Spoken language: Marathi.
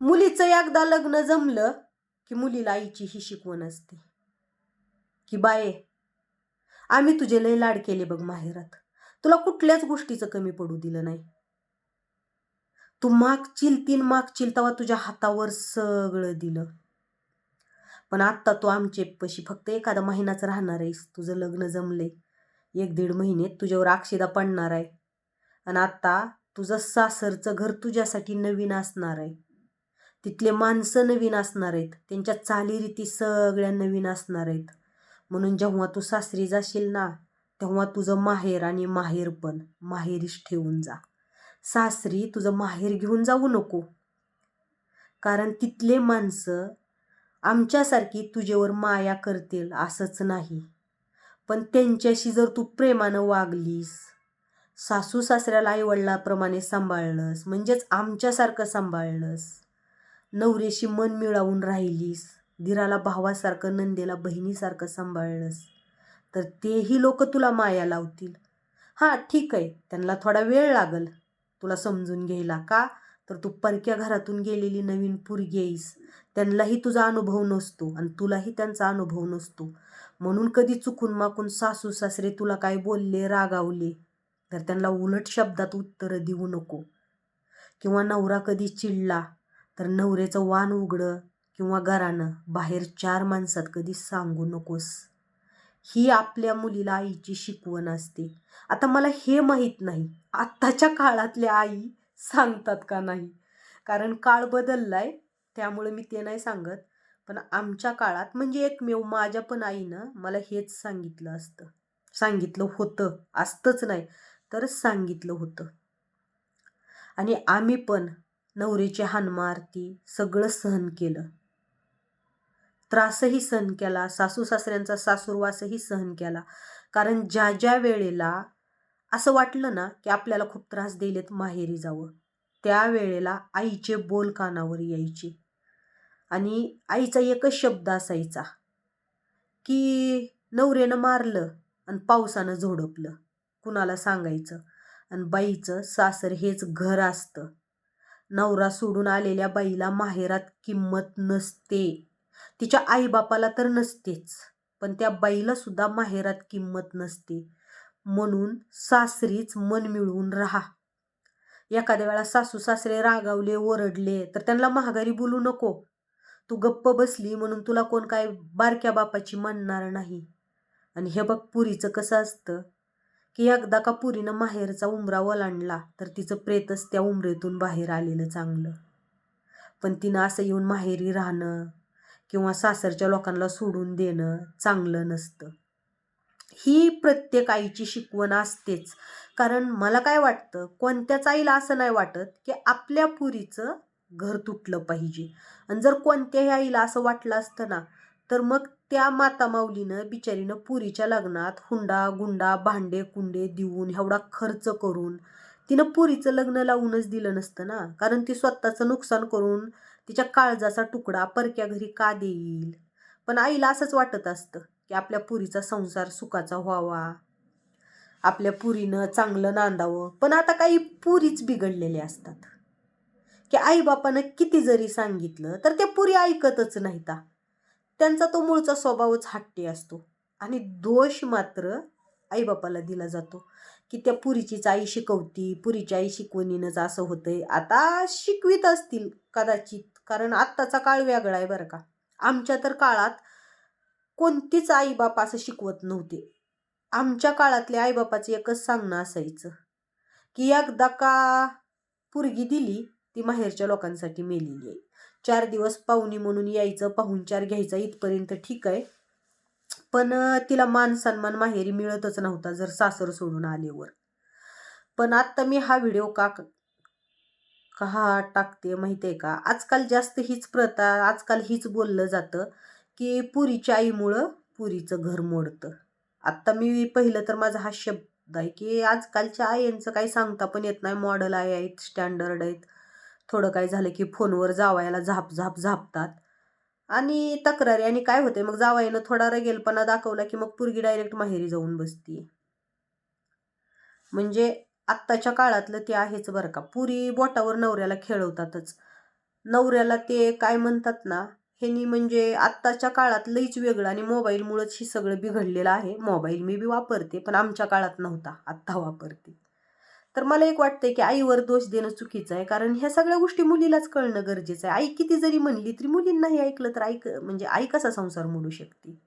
मुलीचं एकदा लग्न जमलं की मुलीला आईची ही शिकवण असते. की बाये आम्ही तुझे लय लाड केले बघ माहेरात. तुला कुठल्याच गोष्टीचं कमी पडू दिलं नाही. तू मागचील तीन मागचील तवा तुझ्या हातावर सगळं दिलं. पण आत्ता तू आमचे पशी फक्त एखादा महिनाच राहणार आहेस. तुझं लग्न जमले एक दीड महिने तुझ्यावर अक्षिदा पडणार आहे. आणि आत्ता तुझं सासरचं घर तुझ्यासाठी नवीन असणार आहे. तिथले माणसं नवीन असणार आहेत. त्यांच्या चालीरीती सगळ्या नवीन असणार आहेत. म्हणून जेव्हा तू सासरी जाशील ना तेव्हा तुझं माहेर आणि माहेर पण माहेरीच ठेवून जा. सासरी तुझं माहेर घेऊन जाऊ नको. कारण तिथले माणसं आमच्यासारखी तुझ्यावर माया करतील असंच नाही. पण त्यांच्याशी जर तू प्रेमानं वागलीस सासू सासऱ्याला आईवडिलाप्रमाणे सांभाळलंस म्हणजेच आमच्यासारखं सांभाळलंस नवरेशी मन मिळावून राहिलीस. धीराला भावासारखं नंदेला बहिणीसारखं सांभाळलंस. तर तेही लोक तुला माया लावतील. हां ठीक आहे. त्यांना थोडा वेळ लागल. तुला समजून घ्यायला का? तर तू परक्या घरातून गेलेली नवीन पुरगी येईस. त्यांनाही तुझा अनुभव नसतो आणि तुलाही त्यांचा अनुभव नसतो. म्हणून कधी चुकून माकून सासू सासरे तुला काय बोलले रागावले तर त्यांना उलट शब्दात उत्तरं देऊ नको. किंवा नवरा कधी चिडला तर नवऱ्याचं वान उघडं किंवा घरानं बाहेर चार माणसात कधी सांगू नकोस. ही आपल्या मुलीला आईची शिकवण असते. आता मला हे माहीत नाही आत्ताच्या काळातल्या आई सांगतात का नाही? कारण काळ बदललाय त्यामुळे मी ते नाही सांगत. पण आमच्या काळात म्हणजे एकमेव माझ्या पण आईनं मला हेच सांगितलं असतं. सांगितलं होतं असतंच नाही तर सांगितलं होतं. आणि आम्ही पण नवरीची हानमारती सगळं सहन केलं. त्रासही सहन केला सासू सासऱ्यांचा सासूरवासही सहन केला. कारण ज्या ज्या वेळेला असं वाटलं ना की आपल्याला खूप त्रास दिलेत माहेरी जावं त्यावेळेला आईचे बोल कानावर यायचे. आणि आईचा एकच शब्द असायचा की नवऱ्यानं मारलं आणि पावसानं झोडपलं. कुणाला सांगायचं? आणि बाईचं सासर हेच घर असतं. नवरा सोडून आलेल्या बाईला माहेरात किंमत नसते. तिच्या आईबापाला तर नसतेच पण त्या बाईला सुद्धा माहेरात किंमत नसते. म्हणून सासरीच मन मिळवून राहा. एखाद्या वेळा सासू सासरे रागावले ओरडले तर त्यांना महागारी बोलू नको. तू गप्प बसली म्हणून तुला कोण काय बारक्या बापाची म्हणणार नाही. आणि हे बघ पुरीचं कसं असतं? की एकदा का पुरीनं माहेरचा उमरा ओलांडला तर तिचं प्रेतच त्या उमरेतून बाहेर आलेलं चांगलं. पण तिनं असं येऊन माहेरी राहणं किंवा सासरच्या लोकांना सोडून देणं चांगलं नसतं. ही प्रत्येक आईची शिकवण असतेच. कारण मला काय वाटतं कोणत्याच आईला असं नाही वाटत की आपल्या पुरीचं घर तुटलं पाहिजे. आणि जर कोणत्याही आईला असं वाटलं असतं ना तर मग त्या माता माऊलीनं बिचारीनं पुरीच्या लग्नात हुंडा गुंडा भांडे कुंडे देऊन एवढा खर्च करून तिनं पुरीचं लग्न लावूनच दिलं नसतं ना? कारण ती स्वतःचं नुकसान करून तिच्या काळजाचा तुकडा परक्या घरी का देईल? पण आईला असंच वाटत असतं की आपल्या पुरीचा संसार सुखाचा व्हावा. आपल्या पुरीनं चांगलं नांदावं. पण आता काही पुरीच बिघडलेले असतात. की आईबापानं किती जरी सांगितलं तर त्या पुरी ऐकतच नाहीत. त्यांचा तो मूळचा स्वभावच हट्टी असतो. आणि दोष मात्र आईबापाला दिला जातो. की त्या पुरीचीच आई शिकवती पुरीच्या आई शिकवणीनंच असं होतंय. आता शिकवीत असतील कदाचित कारण आत्ताचा काळ वेगळा आहे बरं का. आमच्या तर काळात कोणतीच आईबाप असं शिकवत नव्हते. आमच्या काळातल्या आईबापाचं एकच सांगणं असायचं की एकदा का पुरगी दिली ती माहेरच्या लोकांसाठी मेलेली आहे. चार दिवस पाहुणे म्हणून यायचं पाहुणचार घ्यायचा इथपर्यंत ठीक आहे. पण तिला मान सन्मान माहेरी मिळतच नव्हता जर सासर सोडून आल्यावर. पण आत्ता मी हा व्हिडिओ का का टाकते माहिती आहे का? आजकाल जास्त हीच प्रथा आजकाल हीच बोललं जातं की पुरीच्या आईमुळं पुरीचं घर मोडतं. आत्ता मी पहिलं तर माझा हा शब्द आहे की आजकालच्या आईंचं काही सांगता पण येत नाही. मॉडल आई आहेत स्टँडर्ड आहेत थोडं काय झालं की फोनवर जावायला झाप झाप झापतात. आणि तक्रारी आणि काय होते मग जावायनं थोडा रगेलपणा दाखवला की मग पुरगी डायरेक्ट माहेरी जाऊन बसती. म्हणजे आत्ताच्या काळातलं ते आहेच बरं का. पुरी बोटावर नवऱ्याला खेळवतातच. नवऱ्याला ते काय म्हणतात ना हेनी म्हणजे आत्ताच्या काळात लईच वेगळं आणि मोबाईलमुळंच ही सगळं बिघडलेलं आहे. मोबाईल मी बी वापरते पण आमच्या काळात नव्हता. आत्ता वापरते. तर मला एक वाटतंय की आईवर दोष देणं चुकीचं आहे. कारण ह्या सगळ्या गोष्टी मुलीलाच कळणं गरजेचं आहे. आई किती जरी म्हणली तरी मुलींनाही ऐकलं तर ऐक म्हणजे आई कसा संसार मोडू शकते?